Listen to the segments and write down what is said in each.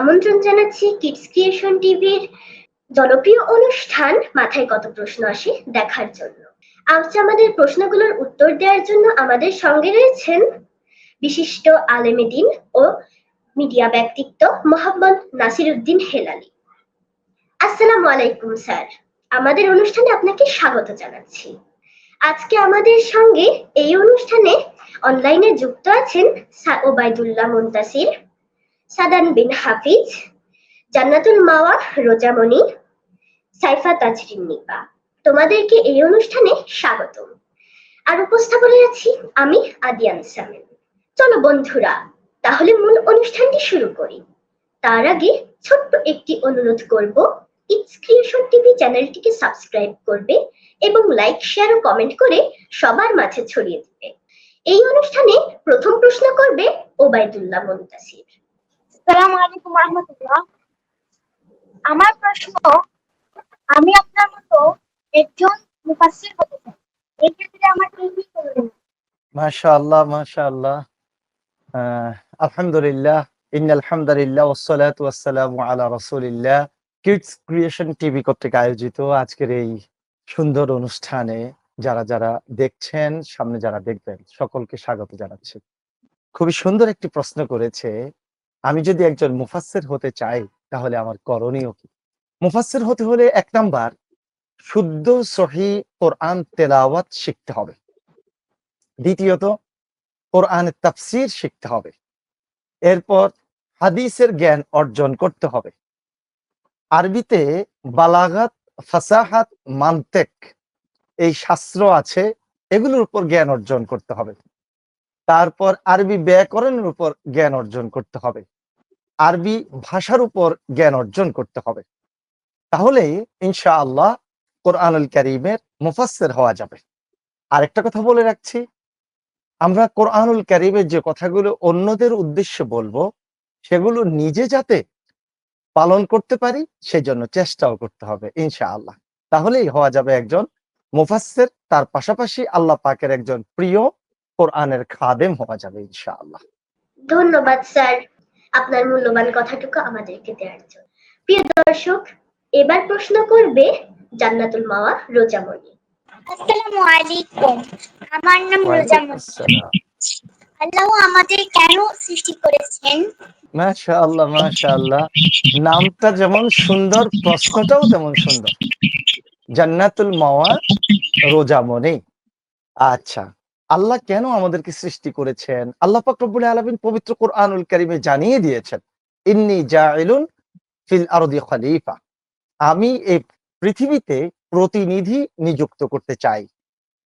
আমন্ত্রণ জানাচ্ছি kids creation টিভির জনপ্রিয় অনুষ্ঠান। মাথায় কত প্রশ্ন আসে দেখার জন্য। আজ আমাদের প্রশ্নগুলোর উত্তর দেওয়ার জন্য আমাদের সঙ্গে রয়েছেন বিশিষ্ট আলেমেদিন ও মিডিয়া ব্যক্তিত্ব মোহাম্মদ নাসির উদ্দিন হেলালি। আসসালামু আলাইকুম, স্যার। আমাদের অনুষ্ঠানে আপনাকে স্বাগত জানাচ্ছি। আজকে আমাদের সঙ্গে এই অনুষ্ঠানে অনলাইনে যুক্ত আছেন ওবায়দুল্লাহ মুন্তাসির। সাদান বিন হাফিজ, জান্নাতুল মাওয়া রোজামণি, সাইফা তাজরিন নিপা। তোমাদেরকে এই অনুষ্ঠানে স্বাগতম। আর উপস্থাপনে আছি আমি আদিয়ান সামিন চলো বন্ধুরা, তাহলে মূল অনুষ্ঠানটি শুরু করি। তার আগে ছোট্ট একটি অনুরোধ করব ইটস ক্রিয়েশন টিভি চ্যানেলটিকে সাবস্ক্রাইব করবে এবং লাইক, শেয়ার ও কমেন্ট করে সবার মাঝে ছড়িয়ে দিবে। এই অনুষ্ঠানে প্রথম প্রশ্ন করবে ওবায়দুল্লাহ মুন্তাসির। সালাম আলাইকুম রহমতুল্লাহ। আমার প্রশ্ন, আমি আপনার মতো একজন হতে চাই, এই ক্ষেত্রে আমার কি মাশাআল্লাহ মাশাআল্লাহ। আলহামদুলিল্লাহ ইন্নাল হামদুলিল্লাহ ওয়াসসালাতু ওয়াসসালামু আলা রাসূলিল্লাহ। কিডস ক্রিয়েশন টিভি কর্তৃক আয়োজিত আজকের এই সুন্দর অনুষ্ঠানে যারা যারা দেখছেন, সামনে যারা দেখবেন, সকলকে স্বাগত জানাচ্ছি। খুবই সুন্দর একটি প্রশ্ন করেছে আমি যদি একজন মুফাসসির হতে চাই, তাহলে আমার করণীয় কি? মুফাসসির হতে হলে এক নাম্বার, শুদ্ধ, সহি কোরআন তেলাওয়াত শিখতে হবে। দ্বিতীয়ত কোরআনের তাফসির শিখতে হবে। এরপর হাদিসের জ্ঞান অর্জন করতে হবে। আরবিতে বালাগাত, ফাসাহাত, মান্তেক এই শাস্ত্র আছে, এগুলোর উপর জ্ঞান অর্জন করতে হবে। তারপর আরবি ব্যাকরণের উপর জ্ঞান অর্জন করতে হবে। আরবি ভাষার উপর জ্ঞান অর্জন করতে হবে। তাহলে ইনশাআল্লাহ কোরআনুল করিমের মুফাসসির হওয়া যাবে। আরেকটা কথা বলে রাখছি, আমরা কোরআনুল কারিমের যে কথাগুলো অন্যদের উদ্দেশ্যে বলব, সেগুলো নিজে যাতে পালন করতে পারি, সেজন্য চেষ্টাও করতে হবে ইনশাআল্লাহ। তাহলেই হওয়া যাবে একজন মুফাসসির, তার পাশাপাশি আল্লাহ পাকের একজন প্রিয় কোরআনের খাদেম হওয়া যাবে ইনশাআল্লাহ। ধন্যবাদ স্যার। আপনার মূল্যবান কথাটুকু আমাদেরকে দেওয়ার জন্য। প্রিয় দর্শক এবার প্রশ্ন করবে জান্নাতুল মাওয়া রোজামণি আসসালামু আলাইকুম। আমার নাম আসসালাম। আল্লাহ আমাদের কেন সৃষ্টি করেছেন? মাশাআল্লাহ মাশাআল্লাহ। নামটা যেমন সুন্দর প্রশ্নটাও তেমন সুন্দর। জান্নাতুল মাওয়া রোজামনি আচ্ছা আল্লাহ কেন আমাদেরকে সৃষ্টি করেছেন? আল্লাহ পাক রব্বুল আলামিন পবিত্র কোরআনুল কারীমে জানিয়ে দিয়েছেন, ইন্নী জাইলুন ফিল আরদি খলিফা। আমি এই পৃথিবীতে প্রতিনিধি নিযুক্ত করতে চাই।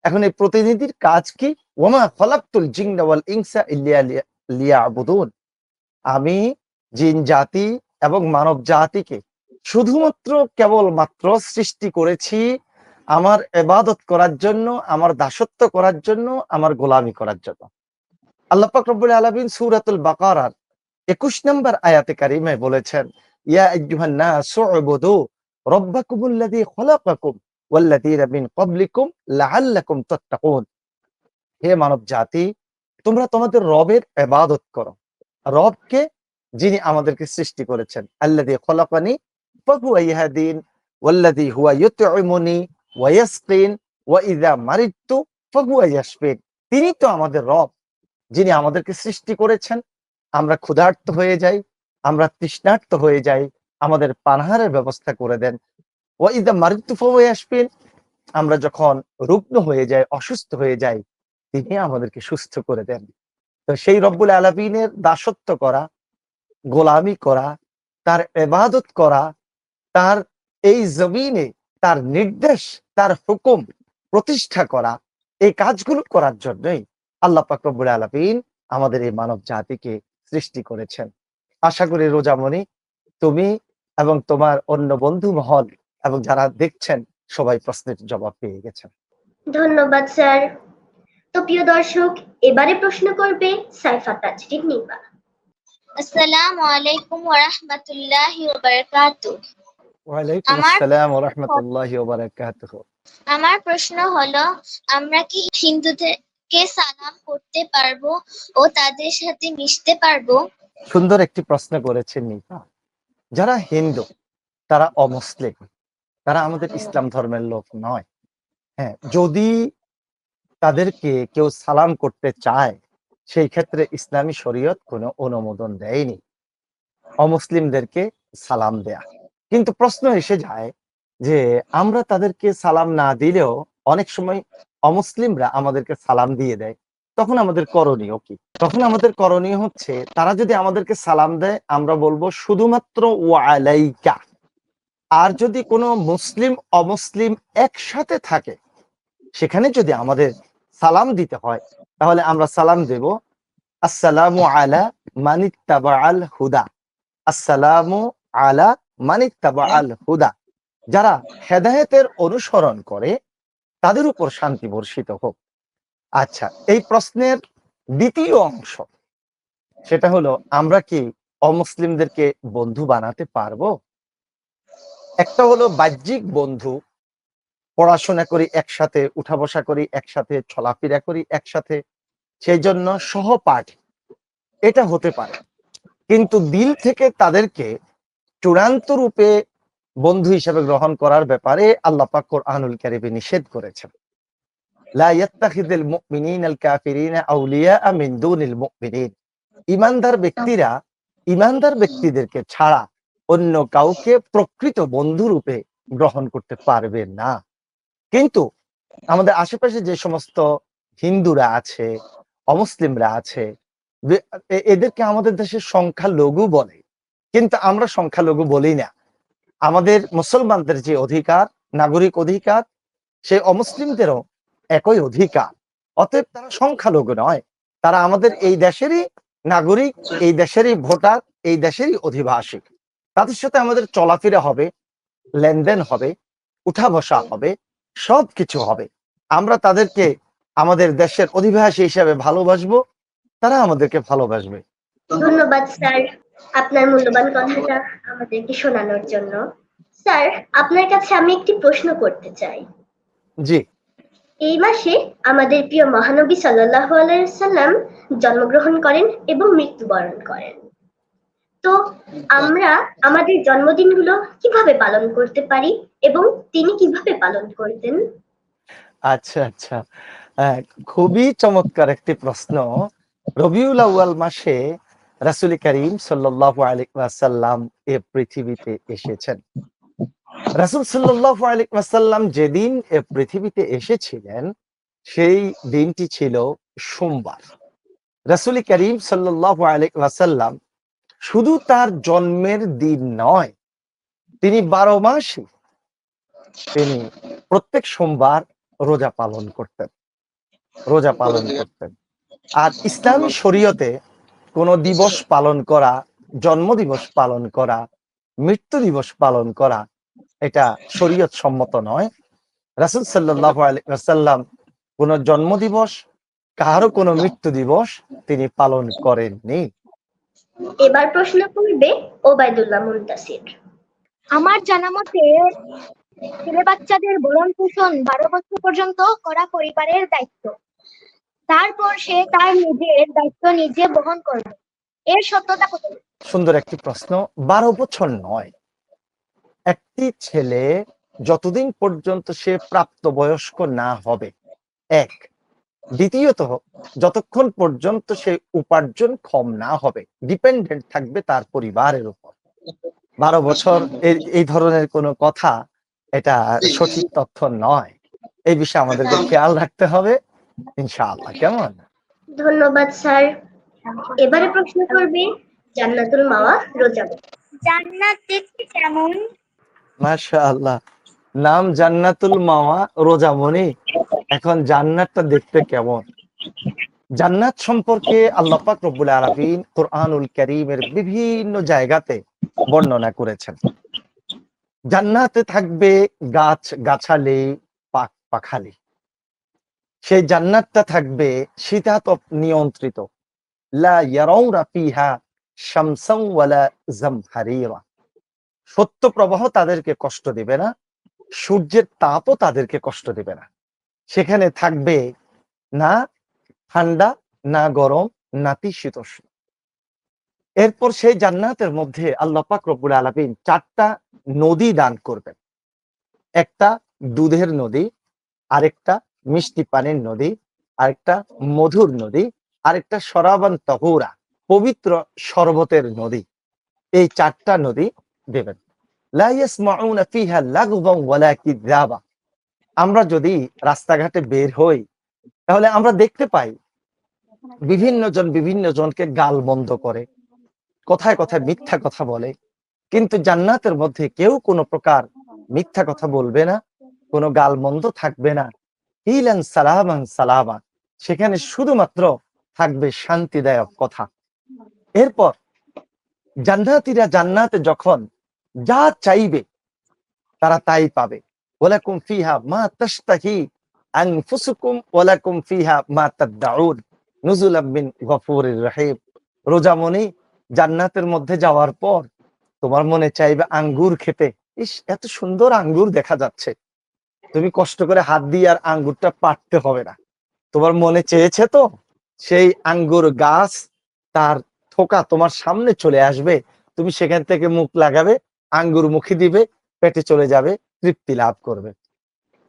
এখন এই প্রতিনিধির কাজ কি? ওমা খলাকতুল জিন্না ওয়াল ইনসা ইল্লা লিয়া- লিয়াবুদুন। আমি জিন জাতি এবং মানব জাতিকে শুধুমাত্র কেবলমাত্র সৃষ্টি করেছি আমার এবাদত করার জন্য, আমার দাসত্ব করার জন্য, আমার গোলামি করার জন্য। আল্লাহ পাক আলামিন সূরাতুল বাকারার 21 নম্বর আয়াতে কারিমে বলেছেন হে মানব জাতি, তোমরা তোমাদের রবের রবকে যিনি আমাদেরকে সৃষ্টি করেছেন, আল্লাযী খলাকানি ফাহুয়া ইয়াহদিন ওয়া ইয়াসকিন ওয়া ফাহুয়া ইয়াশফিন তিনি তো আমাদের রব, যিনি আমাদেরকে সৃষ্টি করেছেন। আমরা ক্ষুধার্ত হয়ে যাই, আমরা তৃষ্ণার্ত হয়ে যাই, আমাদের পানাহারের ব্যবস্থা করে দেন। ওয়া ইযা মারিদতু ফাহুয়া ইয়াশফিন আমরা যখন রুগ্ন হয়ে যাই, অসুস্থ হয়ে যাই, তিনি আমাদেরকে সুস্থ করে দেন। তো সেই রব্বুল আলামিনের দাসত্ব করা, গোলামি করা, তার এবাদত করা, তার এই জমিনে তার নির্দেশ তার হুকুম প্রতিষ্ঠা করা এই কাজগুলো করার জন্যই আল্লাহ পাক রব্বুল আলামিন আমাদের এই মানব জাতিকে সৃষ্টি করেছেন। আশা করি রোজামণি তুমি এবং তোমার অন্য বন্ধু মহল এবং যারা দেখছেন সবাই প্রশ্নের জবাব পেয়ে গেছেন। ধন্যবাদ স্যার। তো প্রিয় দর্শক এবারে প্রশ্ন করবে সাইফা তাজরিন নিপা আসসালামু আলাইকুম ওয়া রাহমাতুল্লাহি ওয়া বারাকাতুহু। ওয়ালাইকুম আসসালাম ওয়া রাহমাতুল্লাহি ওয়া বারাকাতুহু আমার প্রশ্ন হলো আমরা কি হিন্দুদেরকে সালাম করতে পারব ও তাদের সাথে মিশতে পারব? সুন্দর একটি প্রশ্ন করেছেন নিপা যারা হিন্দু তারা অমুসলিম তারা আমাদের ইসলাম ধর্মের লোক নয়। হ্যাঁ যদি তাদেরকে কেউ সালাম করতে চায় সেই ক্ষেত্রে ইসলামী শরীয়ত কোনো অনুমোদন দেয়নি। অমুসলিমদেরকে সালাম দেয়া। কিন্তু প্রশ্ন এসে যায় যে আমরা তাদেরকে সালাম না দিলেও অনেক সময় অমুসলিমরা আমাদেরকে সালাম দিয়ে দেয়। তখন আমাদের করণীয় কি? তখন আমাদের করণীয় হচ্ছে, তারা যদি আমাদেরকে সালাম দেয়, আমরা বলব শুধুমাত্র ওয়ালাইকা আর যদি কোনো মুসলিম, অমুসলিম একসাথে থাকে, সেখানে যদি আমাদের সালাম দিতে হয়, তাহলে আমরা সালাম দেব, আসসালামু আলা আল হুদা। আসসালামু আলা হুদা। যারা হেদায়েতের অনুসরণ করে, তাদের উপর শান্তি বর্ষিত হোক। আচ্ছা এই প্রশ্নের দ্বিতীয় অংশ, সেটা হলো, আমরা কি অমুসলিমদেরকে বন্ধু বানাতে পারব? একটা হলো বাহ্যিক বন্ধু, পড়াশোনা করি, একসাথে উঠা বসা করি, একসাথে চলাফেরা করি, একসাথে, সেই জন্য সহপাঠ। এটা হতে পারে। কিন্তু দিল থেকে তাদেরকে চূড়ান্ত রূপে বন্ধু হিসেবে গ্রহণ করার ব্যাপারে আল্লাহ পাক কোরআনুল কারিমে নিষেধ করেছেন। আউলিয়া ব্যক্তিরা ছাড়া অন্য কাউকে প্রকৃত গ্রহণ করতে না। কিন্তু আমাদের আশেপাশে যে সমস্ত হিন্দুরা আছে, অমুসলিমরা আছে এদেরকে আমাদের দেশের সংখ্যালঘু বলে। কিন্তু আমরা সংখ্যালঘু বলি না। আমাদের মুসলমানদের যে অধিকার, নাগরিক অধিকার, সে অমুসলিমদেরও একই অধিকার। অতএব তারা সংখ্যালঘু নয়। তারা আমাদের এই দেশেরই নাগরিক, এই দেশেরই ভোটার, এই দেশেরই অধিবাসী তাদের সাথে আমাদের চলাফেরা হবে, লেনদেন হবে উঠা বসা হবে সব কিছু হবে। আমরা তাদেরকে আমাদের দেশের অধিবাসী হিসাবে ভালোবাসবো, তারা আমাদেরকে ভালোবাসবে। ধন্যবাদ, স্যার। আপনার মূল্যবান কথাটা আমাদেরকে শোনানোর জন্য। স্যার আপনার কাছে আমি একটি প্রশ্ন করতে চাই। জি। এই মাসে আমাদের প্রিয় মহানবী সাল্লাল্লাহু আলাইহি সাল্লাম জন্মগ্রহণ করেন এবং মৃত্যুবরণ করেন। তো আমরা আমাদের জন্মদিনগুলো কীভাবে পালন করতে পারি এবং তিনি কীভাবে পালন করতেন? আচ্ছা আচ্ছা। খুবই চমৎকার একটি প্রশ্ন। রবিউল আউয়াল মাসে রাসুল করিম সাল্লাল্লাহু আলাইহি ওয়াসাল্লাম এ পৃথিবীতে এসেছেন। রাসূল সাল্লাল্লাহু আলাইহি ওয়াসাল্লাম যেদিন এ পৃথিবীতে এসেছিলেন, সেই দিনটি ছিল সোমবার। রাসূল করিম সাল্লাল্লাহু আলাইহি ওয়াসাল্লাম শুধু তার জন্মের দিন নয়, তিনি বারো মাসই তিনি প্রত্যেক সোমবার রোজা পালন করতেন। রোজা পালন করতেন। আর ইসলামী শরীয়তে কোন দিবস পালন করা জন্ম দিবস পালন করা মৃত্যু দিবস পালন করা এটা শরীয়ত সম্মত নয়। রাসুল সাল্লাহ আলাইসাল্লাম কোন জন্ম দিবস কারও কোনো মৃত্যু দিবস তিনি পালন করেননি। এবার প্রশ্ন করবে ওবায়দুল্লাহ মুনতাসির। আমার জানা মতে ছেলে বাচ্চাদের ভরণ পোষণ বারো বছর পর্যন্ত করা পরিবারের দায়িত্ব। তারপর সে তার নিজের দায়িত্ব নিজে বহন করবে। এর সত্যতা কত? সুন্দর একটি প্রশ্ন। বারো বছর নয়। একটি ছেলে যতদিন পর্যন্ত সে প্রাপ্তবয়স্ক না হবে, এক। দ্বিতীয়ত, যতক্ষণ পর্যন্ত সে উপার্জন ক্ষম না হবে ডিপেন্ডেন্ট থাকবে তার পরিবারের উপর। বারো বছর এই ধরনের কোনো কথা, এটা সঠিক তথ্য নয়। এই বিষয়ে আমাদেরকে খেয়াল রাখতে হবে। ইনশাআল্লাহ কেমন? ধন্যবাদ স্যার। এবারে প্রশ্ন করবে জান্নাতুল মাওয়া রোজা জান্নাত দেখতে কেমন? মাশাআল্লাহ নাম জান্নাতুল মাওয়া রোজামণি এখন জান্নাতটা দেখতে কেমন? জান্নাত সম্পর্কে আল্লাহ পাক রব্বুল আলামিন কোরআনুল কারীমের বিভিন্ন জায়গাতে বর্ণনা করেছেন। জান্নাতে থাকবে গাছ গাছালি পাক পাখালি। সেই জান্নাতটা থাকবে শীতাতপ নিয়ন্ত্রিত। লা ওয়ালা সত্য প্রবাহ তাদেরকে কষ্ট দিবে না, সূর্যের তাপও তাদেরকে কষ্ট দিবে না। সেখানে থাকবে না ঠান্ডা, না গরম নাতিশীতোষ্ণ এরপর সেই জান্নাতের মধ্যে আল্লাহ পাক রব্বুল চারটা নদী দান করবেন। একটা দুধের নদী, আরেকটা মিষ্টি পানির নদী, আরেকটা মধুর নদী, আরেকটা সরাবান তহুরা, পবিত্র শরবতের নদী। এই চারটা নদী দেবেন। আমরা যদি রাস্তাঘাটে বের হই, তাহলে আমরা দেখতে পাই, বিভিন্ন জন বিভিন্ন জনকে গাল বন্ধ করে, কথায় কথায় মিথ্যা কথা বলে। কিন্তু জান্নাতের মধ্যে কেউ কোনো প্রকার মিথ্যা কথা বলবে না, কোনো গাল মন্দ থাকবে না। ইলান সালামান সালামা সেখানে শুধুমাত্র থাকবে শান্তিদায়ক কথা। এরপর জান্নাতীরা জান্নাতে যখন যা চাইবে তারা তাই পাবে। ওয়ালাকুম ফিহা মা আনফুসুকুম, ওয়ালাকুম ফিহা মা গফুরির রহিম। রোজামণি জান্নাতের মধ্যে যাওয়ার পর তোমার মনে চাইবে আঙ্গুর খেতে। ইস, এত সুন্দর আঙ্গুর দেখা যাচ্ছে। তুমি কষ্ট করে হাত দিয়ে আর আঙ্গুরটা পাটতে হবে না। তোমার মনে চেয়েছে তো? সেই আঙ্গুর গাছ তার থোকা তোমার সামনে চলে আসবে। তুমি সেখান থেকে মুখ লাগাবে, আঙ্গুর মুখে দিবে, পেটে চলে যাবে, তৃপ্তি লাভ করবে।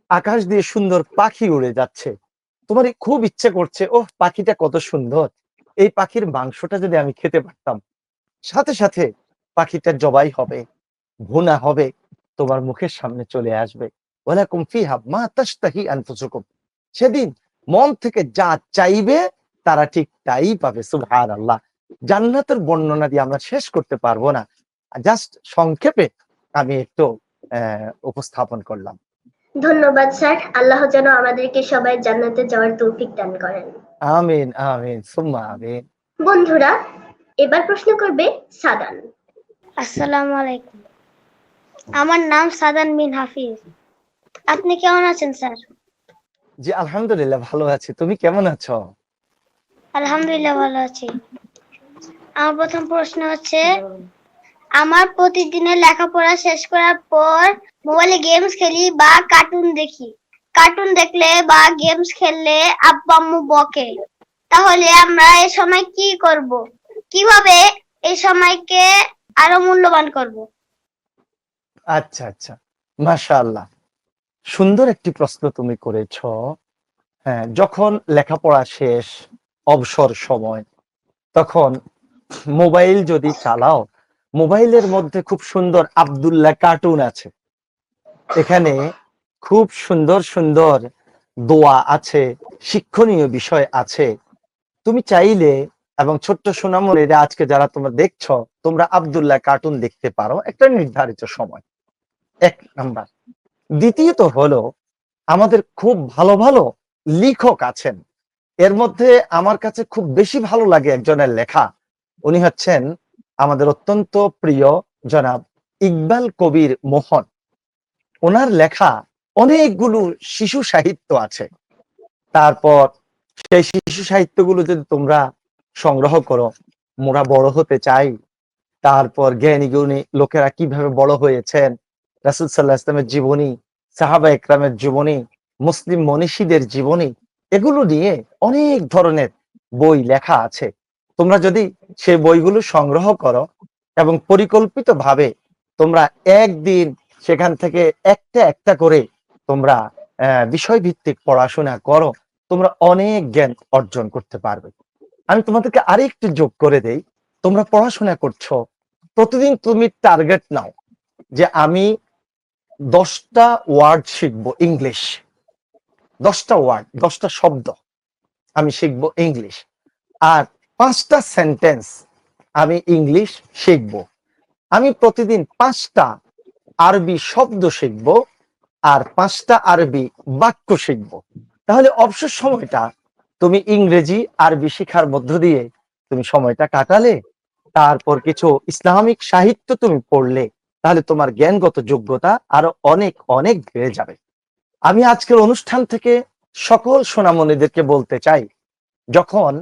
আকাশ দিয়ে সুন্দর পাখি উড়ে যাচ্ছে। তোমার খুব ইচ্ছে করছে, ওহ, পাখিটা কত সুন্দর। এই পাখির মাংসটা যদি আমি খেতে পারতাম। সাথে সাথে পাখিটা জবাই হবে, ভুনা হবে, তোমার মুখের সামনে চলে আসবে। ওয়ালাকুম ফিহা মা তাশতাহি আনফুসুকুম। সেদিন মন থেকে যা চাইবে তারা ঠিক তাই পাবে সুবহানাল্লাহ। জান্নাতের বর্ণনা দিয়ে আমরা শেষ করতে পারব না। জাস্ট সংক্ষেপে আমি একটু উপস্থাপন করলাম। ধন্যবাদ স্যার। আল্লাহ যেন আমাদেরকে সবাই জান্নাতে যাওয়ার তৌফিক দান করেন। আমিন আমিন সুম্মা আমিন। বন্ধুরা এবার প্রশ্ন করবে সাদান। আসসালামু আলাইকুম। আমার নাম সাদান বিন হাফিজ। আপনি কেমন আছেন স্যার? জি আলহামদুলিল্লাহ ভালো আছি। তুমি কেমন আছো? আলহামদুলিল্লাহ ভালো আছি। আমার প্রথম প্রশ্ন হচ্ছে আমার প্রতিদিনের লেখাপড়া শেষ করার পর মোবাইলে গেমস খেলি বা কার্টুন দেখি? কার্টুন দেখলে বা গেমস খেললে আব্বা আম্মু বকে। তাহলে আমরা এই সময় কি করব? কীভাবে এই সময়কে আরও মূল্যবান করব? আচ্ছা আচ্ছা। মাশাআল্লাহ। সুন্দর একটি প্রশ্ন তুমি করেছ। হ্যাঁ যখন লেখাপড়া শেষ, অবসর সময়, তখন মোবাইল যদি চালাও, মোবাইলের মধ্যে খুব সুন্দর আব্দুল্লাহ কার্টুন আছে। এখানে খুব সুন্দর সুন্দর দোয়া আছে, শিক্ষণীয় বিষয় আছে। তুমি চাইলে, এবং ছোট্ট সোনামণিরা আজকে যারা তোমরা দেখছ, তোমরা আবদুল্লাহ কার্টুন দেখতে পারো। একটা নির্ধারিত সময়। এক নাম্বার। দ্বিতীয়ত হলো, আমাদের খুব ভালো ভালো লেখক আছেন। এর মধ্যে আমার কাছে খুব বেশি ভালো লাগে একজনের লেখা। উনি হচ্ছেন আমাদের অত্যন্ত প্রিয় জনাব ইকবাল কবির মোহন। ওনার লেখা অনেকগুলো শিশু সাহিত্য আছে। তারপর সেই শিশু সাহিত্যগুলো যদি তোমরা সংগ্রহ করো, মোরা বড় হতে চাই। তারপর জ্ঞানী গুণী লোকেরা কীভাবে বড় হয়েছেন রাসুল সাল্লাহ ইসলামের জীবনী সাহাবা একরামের জীবনী মুসলিম মনীষীদের জীবনী এগুলো নিয়ে অনেক ধরনের বই লেখা আছে। তোমরা যদি সেই বইগুলো সংগ্রহ করো এবং পরিকল্পিত ভাবে তোমরা একদিন সেখান থেকে একটা একটা করে তোমরা আহ, বিষয়ভিত্তিক পড়াশোনা করো তোমরা অনেক জ্ঞান অর্জন করতে পারবে। আমি তোমাদেরকে আরেকটু যোগ করে দেই তোমরা পড়াশোনা করছ প্রতিদিন তুমি টার্গেট নাও যে আমি দশটা ওয়ার্ড শিখব ইংলিশ দশটা ওয়ার্ড দশটা শব্দ আমি শিখব ইংলিশ আর পাঁচটা সেন্টেন্স আমি ইংলিশ শিখব। আমি প্রতিদিন পাঁচটা আরবি শব্দ শিখব আর পাঁচটা আরবি বাক্য শিখব। তাহলে অবসর সময়টা তুমি ইংরেজি, আরবি শেখার মধ্য দিয়ে তুমি সময়টা কাটালে, তারপর কিছু ইসলামিক সাহিত্য তুমি পড়লে তাহলে তোমার জ্ঞানগত যোগ্যতা আরও অনেক অনেক বেড়ে যাবে। আমি আজকের অনুষ্ঠান থেকে সকল সোনামণিদেরকে বলতে চাই, যখন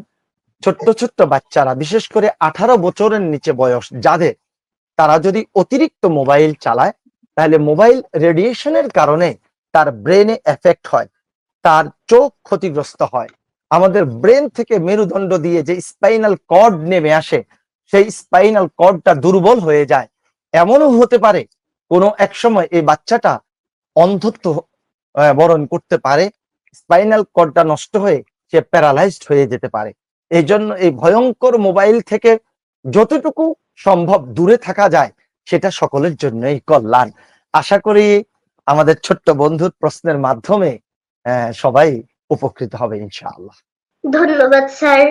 ছোট্ট ছোট্ট বাচ্চারা, বিশেষ করে আঠারো বছরের নিচে বয়স যাদের, তারা যদি অতিরিক্ত মোবাইল চালায়, তাহলে মোবাইল রেডিয়েশনের কারণে তার ব্রেনে এফেক্ট হয়, তার চোখ ক্ষতিগ্রস্ত হয়। আমাদের ব্রেন থেকে মেরুদণ্ড দিয়ে যে স্পাইনাল কর্ড নেমে আসে, সেই স্পাইনাল কর্ডটা দুর্বল হয়ে যায় এমনও হতে পারে কোনো এক সময় এই বাচ্চাটা অন্ধত্ব বরণ করতে পারে, স্পাইনাল কর্ডটা নষ্ট হয়ে সে প্যারালাইজড হয়ে যেতে পারে। এই জন্য এই ভয়ঙ্কর মোবাইল থেকে যতটুকু সম্ভব দূরে থাকা যায়, সেটা সকলের জন্যই কল্যাণ। আশা করি আমাদের ছোট্ট বন্ধুর প্রশ্নের মাধ্যমে সবাই উপকৃত হবে, ইনশাআল্লাহ। ধন্যবাদ, স্যার।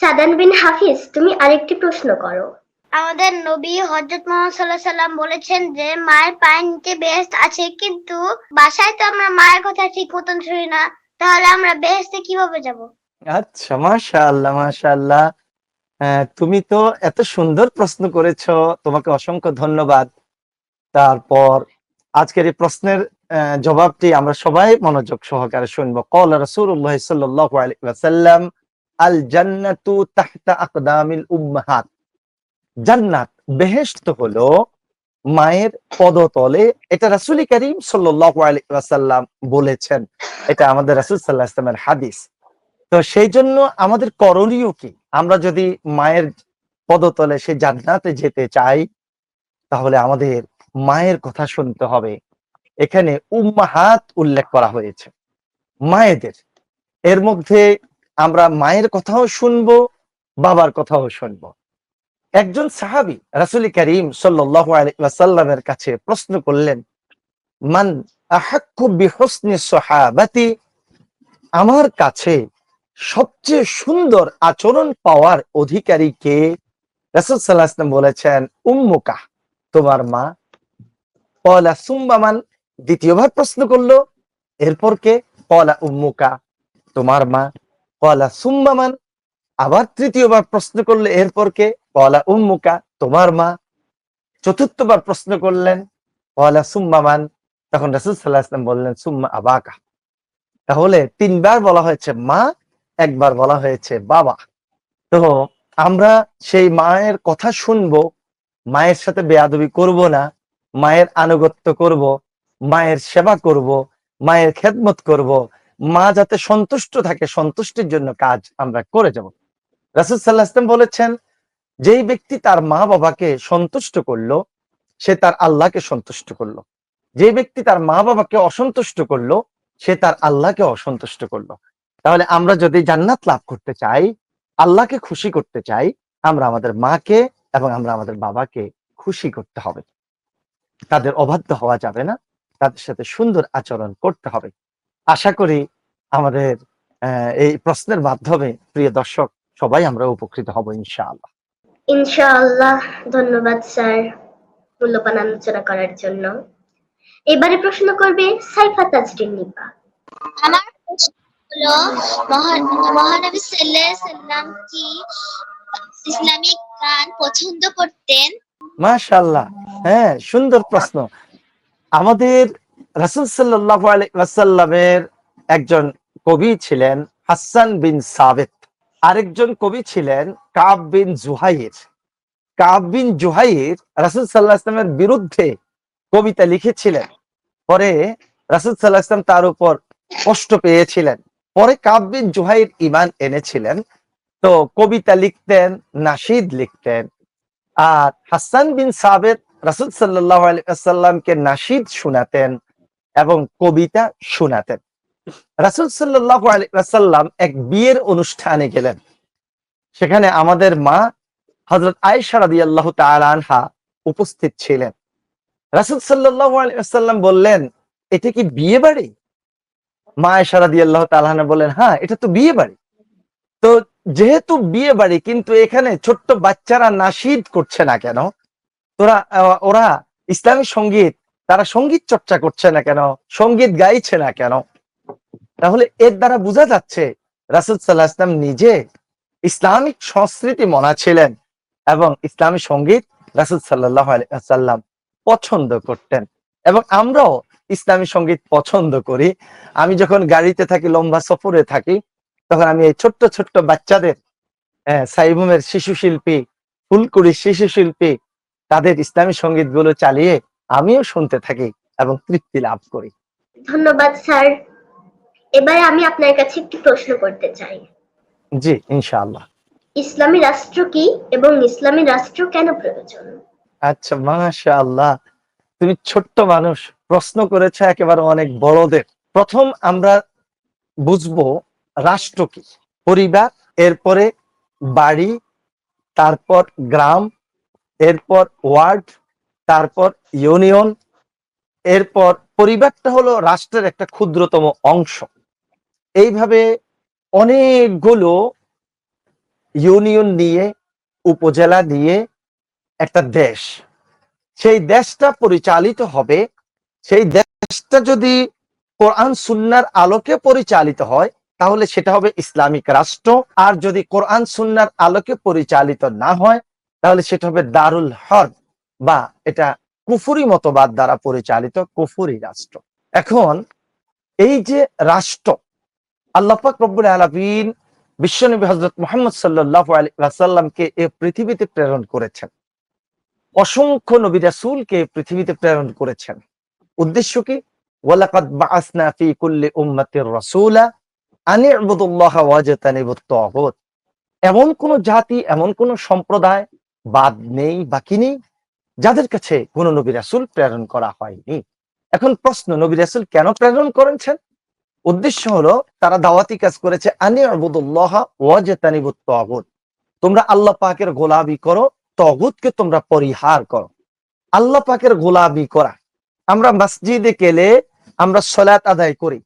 সাদান বিন হাফিজ, তুমি আরেকটি প্রশ্ন করো। আমাদের নবী হজরত মোহাম্মদ সাল্লাহ সাল্লাম বলেছেন যে মায়ের পায়ের নিচে বেহেস্ত আছে কিন্তু বাসায় তো আমরা মায়ের কথা ঠিক মতন শুনি না। তাহলে আমরা বেহেস্তে কীভাবে যাব? আচ্ছা মাশাআল্লাহ মাশাআল্লাহ। আহ, তুমি তো এত সুন্দর প্রশ্ন করেছ তোমাকে অসংখ্য ধন্যবাদ। তারপর আজকের এই প্রশ্নের জবাবটি আমরা সবাই মনোযোগ সহকারে শুনব। কল রাসূলুল্লাহ সাল্লাল্লাহু আল জান্নাতু তাহতা আকদামিল উম্মাহাত। জান্নাত। বেহেশত হলো মায়ের পদতলে। এটা রাসূল করিম আলাইহি বলেছেন। এটা আমাদের রাসূল সাল্লাল্লাহু আলাইহি ওয়াসাল্লামের হাদিস। তো সেই জন্য আমাদের করণীয় কি? আমরা যদি মায়ের পদতলে সে জান্নাতে যেতে চাই, তাহলে আমাদের মায়ের কথা শুনতে হবে। এখানে উম্মাহাত উল্লেখ করা হয়েছে। মায়েদের। এর মধ্যে আমরা মায়ের কথাও শুনব, বাবার কথাও শুনব। একজন সাহাবী রাসূল করিম সাল্লামের কাছে প্রশ্ন করলেন, মান সাহাবাতি? আমার কাছে সবচেয়ে সুন্দর আচরণ পাওয়ার অধিকারী কে? রাসূল ওয়াসাল্লাম বলেছেন, উম্মুকা, তোমার মা। পলা সুম্বামান দ্বিতীয়বার প্রশ্ন করল, এরপর কে? পলা উম্মুকা, তোমার মা। পলা সুম্বামান আবার তৃতীয়বার প্রশ্ন করলে এরপর কে? পলা উম্মুকা, তোমার মা। চতুর্থবার প্রশ্ন করলেন পলা সুম্বামান তখন রাসূল সাল্লাল্লাহু আলাইহি ওয়াসাল্লাম বললেন, সুম্মা আবাকা। তাহলে তিনবার বলা হয়েছে মা, একবার বলা হয়েছে বাবা। তো আমরা সেই মায়ের কথা শুনব, মায়ের সাথে বেয়াদবি করব না, মায়ের আনুগত্য করব, মায়ের সেবা করব, মায়ের খেদমত করব, মা যাতে সন্তুষ্ট থাকে, সন্তুষ্টির জন্য কাজ আমরা করে যাব। রাসুল সাল্লাহ বলেছেন, যেই ব্যক্তি তার মা বাবাকে সন্তুষ্ট করল, সে তার আল্লাহকে সন্তুষ্ট করল। যে ব্যক্তি তার মা বাবাকে অসন্তুষ্ট করল, সে তার আল্লাহকে অসন্তুষ্ট করল। তাহলে আমরা যদি জান্নাত লাভ করতে চাই, আল্লাহকে খুশি করতে চাই, আমরা আমাদের মাকে এবং আমরা আমাদের বাবাকে খুশি করতে হবে। তাদের অবাধ্য হওয়া যাবে না, তাদের সাথে সুন্দর আচরণ করতে হবে। আশা করি আমাদের এই প্রশ্নের মাধ্যমে, প্রিয় দর্শক সবাই আমরা উপকৃত হব ইনশাআল্লাহ। ইনশাআল্লাহ ধন্যবাদ স্যার মূল্যবান আলোচনা করার জন্য। এবারে প্রশ্ন করবে সাইফা তাজরিন নিপা। আমার প্রশ্ন হলো মহানবী সাল্লাল্লাহু আলাইহি সাল্লাম কি ইসলামিক গান পছন্দ করতেন? মাশাআল্লাহ হ্যাঁ সুন্দর প্রশ্ন। আমাদের রাসূল সাল্লাল্লাহু আলাইহি ওয়াসাল্লামের একজন কবি ছিলেন হাসান বিন সাবিত। আরেকজন কবি ছিলেন কাব বিন জুহাইর। কাব বিন জুহাইর রাসূল সাল্লাল্লাহু আলাইহি ওয়াসাল্লামের বিরুদ্ধে কবিতা লিখেছিলেন। পরে রাসূল সাল্লাল্লাহু আলাইহি ওয়াসাল্লাম তার উপর কষ্ট পেয়েছিলেন। পরে কাব বিন জুহাইর ইমান এনেছিলেন। তো কবিতা লিখতেন, নাসিদ লিখতেন। আর হাসান বিন সাবেদ রাসুল সাল্লাহ আলাইসাল্লামকে নাসিদ শোনাতেন এবং কবিতা শোনাতেন। রাসুল সাল্লাহ আলাইসাল্লাম এক বিয়ের অনুষ্ঠানে গেলেন। সেখানে আমাদের মা হজরত আয়েশা রাদিয়াল্লাহু তাআলা আনহা উপস্থিত ছিলেন। রাসুল সাল্লাহ আলাইসাল্লাম বললেন, এটা কি বিয়ে বাড়ি? মা আয়েশা রাদিয়াল্লাহু তাআলা আনহা বললেন হ্যাঁ এটা তো বিয়ে বাড়ি। তো যেহেতু বিয়ে বাড়ি, কিন্তু এখানে ছোট্ট বাচ্চারা নাশিদ করছে না কেন? তোরা, ওরা ইসলামী সংগীত, তারা সংগীত চর্চা করছে না কেন? সংগীত গাইছে না কেন? তাহলে এর দ্বারা বোঝা যাচ্ছে রাসুল সাল্লাহ ইসলাম নিজে ইসলামিক সংস্কৃতি মনা ছিলেন এবং ইসলামী সংগীত রাসুল সাল্লাহ সাল্লাম পছন্দ করতেন। এবং আমরাও ইসলামী সংগীত পছন্দ করি। আমি যখন গাড়িতে থাকি লম্বা সফরে থাকি তখন আমি এই ছোট্ট ছোট্ট বাচ্চাদের আহ, সাইবুমের শিশু শিল্পী ফুলকুড়ির শিশু শিল্পী তাদের ইসলামী সংগীতগুলো চালিয়ে আমিও শুনতে থাকি এবং তৃপ্তি লাভ করি। ধন্যবাদ স্যার। এবারে আমি আপনার কাছে একটি প্রশ্ন করতে চাই। জি ইনশাআল্লাহ। ইসলামী রাষ্ট্র কি এবং ইসলামী রাষ্ট্র কেন প্রয়োজন? আচ্ছা মাশা আল্লাহ তুমি ছোট্ট মানুষ প্রশ্ন করেছে একেবারে অনেক বড়দের। প্রথম আমরা বুঝব রাষ্ট্র কি। পরিবার এরপরে বাড়ি তারপর গ্রাম এরপর ওয়ার্ড তারপর ইউনিয়ন এরপর পরিবারটা হলো রাষ্ট্রের একটা ক্ষুদ্রতম অংশ। এইভাবে অনেকগুলো ইউনিয়ন নিয়ে, উপজেলা নিয়ে একটা দেশ। সেই দেশটা পরিচালিত হবে, সেই দেশটা যদি কোরআন সুন্নার আলোকে পরিচালিত হয়, তাহলে সেটা হবে ইসলামিক রাষ্ট্র। আর যদি কোরআন সুন্নার আলোকে পরিচালিত না হয়, তাহলে সেটা হবে দারুল হর্ব বা এটা কুফুরি মতবাদ দ্বারা পরিচালিত কুফুরি রাষ্ট্র। এখন এই যে রাষ্ট্র আল্লাপাক রব্বুল আলমিন বিশ্বনবী হজরত মোহাম্মদ সাল্লাহ আলাইসাল্লামকে এ পৃথিবীতে প্রেরণ করেছেন। অসংখ্য নবী রাসূলকে পৃথিবীতে প্রেরণ করেছেন। উদ্দেশ্য কি? ওয়ালাকাদ বাআসনা ফি কুল্লি উম্মাতির রাসূলা আন ইবুদুল্লাহ ওয়াজতানিবুত তাগুত। এমন কোন জাতি, এমন কোন সম্প্রদায় বাদ নেই, বাকি নেই, যাদের কাছে কোন নবী রাসূল প্রেরণ করা হয়নি। এখন প্রশ্ন, নবী রাসূল কেন প্রেরণ করেছেন? উদ্দেশ্য হলো তারা দাওয়াতি কাজ করেছে তোমরা আল্লাহ পাকের গোলামি করো, তগুতকে তোমরা পরিহার করো। আল্লাহ পাকের গোলামি করা। আমরা মসজিদে গেলে আমরা সলাত আদায় করি।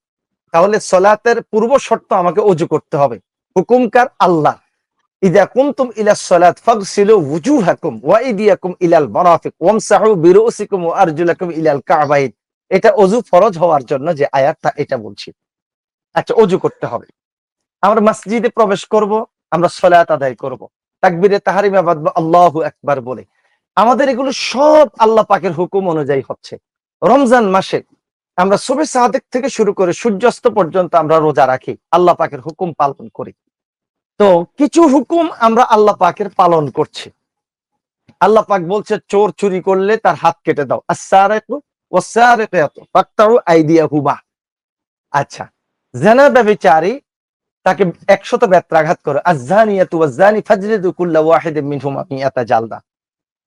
তাহলে সলাতের পূর্ব শর্ত আমাকে অজু করতে হবে। হুকুমকার আল্লাহ ইদা ইলা ইলাল ইলাল এটা অজু ফরজ হওয়ার জন্য যে আয়াতটা এটা বলছি। আচ্ছা অজু করতে হবে। আমরা মসজিদে প্রবেশ করব, আমরা সলাত আদায় করব। তাকবিরে তাহারিমা বাদবা আল্লাহ একবার বলে। আমাদের এগুলো সব আল্লাহ পাকের হুকুম অনুযায়ী হচ্ছে। রমজান মাসে আমরা সবে সাদেক থেকে শুরু করে সূর্যাস্ত পর্যন্ত আমরা রোজা রাখি, আল্লাহ পাকের হুকুম পালন করি। তো কিছু হুকুম আমরা আল্লাহ পাকের পালন করছি। আল্লাহ পাক বলছে, চোর চুরি করলে তার হাত কেটে দাও। আইদিয়াহুমা। আচ্ছা জানা ব্যভিচারী তাকে একশত ব্যত্রাঘাত করো। জালদা।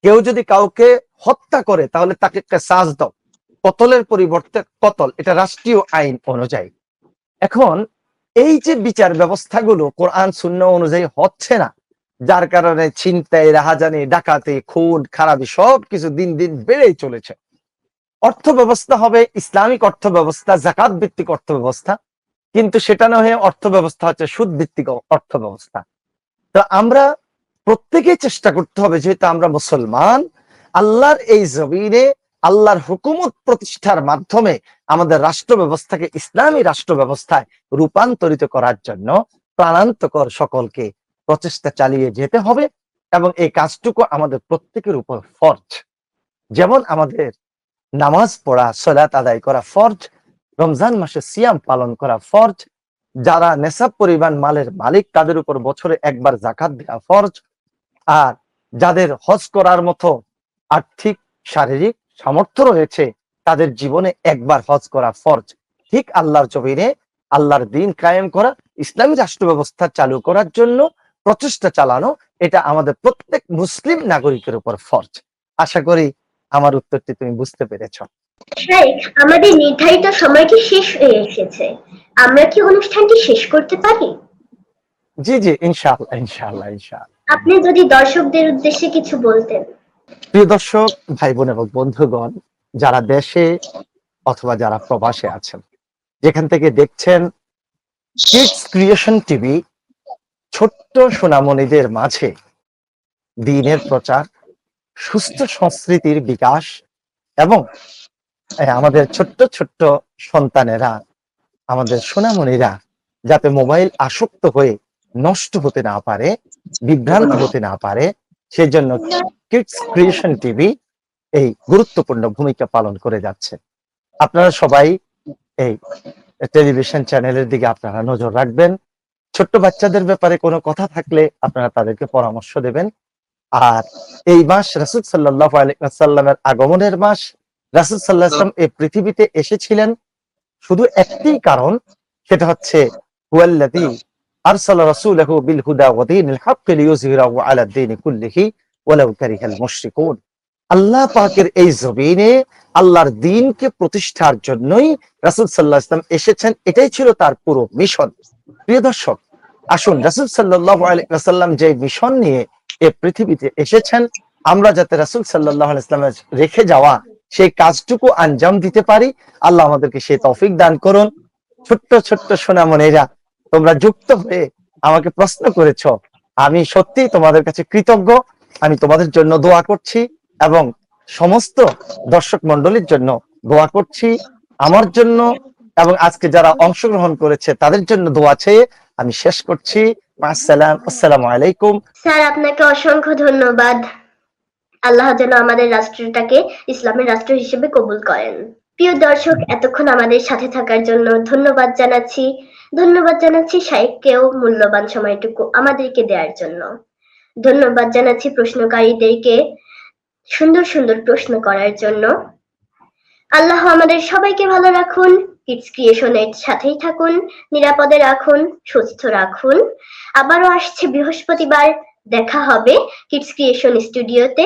কেউ যদি কাউকে হত্যা করে, তাহলে তাকে সাজ দাও। কতলের পরিবর্তে কতল, এটা রাষ্ট্রীয় আইন অনুযায়ী। এখন, এই যে বিচার ব্যবস্থাগুলো কোরআন শূন্য অনুযায়ী হচ্ছে না, যার কারণে ছিনতাই, রাহাজানি, ডাকাতি, খুন, খারাপি সব কিছু দিন দিন বেড়েই চলেছে। অর্থ ব্যবস্থা হবে ইসলামিক অর্থ ব্যবস্থা জাকাত ভিত্তিক অর্থ ব্যবস্থা কিন্তু সেটা না হয়ে অর্থ ব্যবস্থা হচ্ছে সুদ ভিত্তিক অর্থ ব্যবস্থা তো আমরা প্রত্যেকেই চেষ্টা করতে হবে যেহেতু আমরা মুসলমান, আল্লাহর এই জমিনে, আল্লাহর হুকুমত প্রতিষ্ঠার মাধ্যমে আমাদের রাষ্ট্র ব্যবস্থাকে ইসলামী রাষ্ট্র ব্যবস্থায় রূপান্তরিত করার জন্য প্রাণান্তকর সকলকে প্রচেষ্টা চালিয়ে যেতে হবে এবং এই কাজটুকু আমাদের প্রত্যেকের উপর ফরজ। যেমন আমাদের নামাজ পড়া সলাত আদায় করা ফরজ রমজান মাসে সিয়াম পালন করা ফরজ। যারা নেশাব পরিমাণ মালের মালিক, তাদের উপর বছরে একবার জাকাত দেওয়া ফরজ। আর যাদের হজ করার মতো আর্থিক, শারীরিক সামর্থ্য রয়েছে, তাদের জীবনে একবার হজ করা ফরজ। ঠিক আল্লাহর জমিনে আল্লাহর দিন কায়েম করা, ইসলামী রাষ্ট্র ব্যবস্থা চালু করার জন্য প্রচেষ্টা চালানো, এটা আমাদের প্রত্যেক মুসলিম নাগরিকের উপর ফরজ। আশা করি আমার উত্তরটি তুমি বুঝতে পেরেছ। শাইখ আমাদের নির্ধারিত সময়টি শেষ হয়ে এসেছে। আমরা কি অনুষ্ঠানটি শেষ করতে পারি? জি জি ইনশাআল্লাহ ইনশাআল্লাহ ইনশাআল্লাহ। আপনি যদি দর্শকদের উদ্দেশ্যে কিছু বলতেন। প্রিয় দর্শক ভাই বোন এবং বন্ধুগণ যারা দেশে অথবা যারা প্রবাসে আছেন যেখান থেকে দেখছেন কিডস ক্রিয়েশন টিভি ছোট্ট সোনামণিদের মাঝে দিনের প্রচার সুস্থ সংস্কৃতির বিকাশ এবং আমাদের ছোট্ট ছোট্ট সন্তানেরা, আমাদের সোনামণিরা যাতে মোবাইল আসক্ত হয়ে নষ্ট হতে না পারে, বিভ্রান্ত হতে না পারে, সেজন্য কিডস ক্রিয়েশন টিভি এই গুরুত্বপূর্ণ ভূমিকা পালন করে যাচ্ছে। আপনারা সবাই এই টেলিভিশন চ্যানেলের দিকে আপনারা নজর রাখবেন। ছোট্ট বাচ্চাদের ব্যাপারে কোনো কথা থাকলে আপনারা তাদেরকে পরামর্শ দেবেন। আর এই মাস রাসুল সাল্লাহ আলাইসাল্লামের আগমনের মাস রাসুল সাল্লাহাম এই পৃথিবীতে এসেছিলেন শুধু একটি কারণ, সেটা হচ্ছে প্রতিষ্ঠার জন্যই রাসুল সাল্লাহ এসেছেন। এটাই ছিল তার পুরো মিশন। প্রিয় দর্শক, আসুন রাসুল সাল্লাহ যে মিশন নিয়ে এ পৃথিবীতে এসেছেন, আমরা যাতে রাসুল সাল্লাহ ইসলামের রেখে যাওয়া সেই কাজটুকু আঞ্জাম দিতে পারি। আল্লাহ আমাদেরকে সেই তৌফিক দান করুন। ছোট্ট ছোট্ট সোনামণিরা, তোমরা যুক্ত হয়ে আমাকে প্রশ্ন করেছ। আমি সত্যি তোমাদের কাছে কৃতজ্ঞ। আমি তোমাদের জন্য দোয়া করছি এবং সমস্ত দর্শক মন্ডলীর জন্য দোয়া করছি। আমার জন্য এবং আজকে যারা অংশগ্রহণ করেছে, তাদের জন্য দোয়া চেয়ে আমি শেষ করছি। আসসালাম, আসসালামু আলাইকুম। স্যার, আপনাকে অসংখ্য ধন্যবাদ। আল্লাহ যেন আমাদের রাষ্ট্রটাকে ইসলামের রাষ্ট্র হিসেবে কবুল করেন। প্রিয় দর্শক, এতক্ষণ আমাদের সাথে থাকার জন্য ধন্যবাদ জানাচ্ছি। ধন্যবাদ জানাচ্ছি সাহেবকেও মূল্যবান সময়টুকু আমাদেরকে দেওয়ার জন্য। ধন্যবাদ জানাচ্ছি প্রশ্নকারীদেরকে সুন্দর সুন্দর প্রশ্ন করার জন্য। আল্লাহ আমাদের সবাইকে ভালো রাখুন কিডস ক্রিয়েশনের সাথেই থাকুন, নিরাপদে রাখুন, সুস্থ রাখুন। আবারও আসছে বৃহস্পতিবার, দেখা হবে কিডস ক্রিয়েশন স্টুডিওতে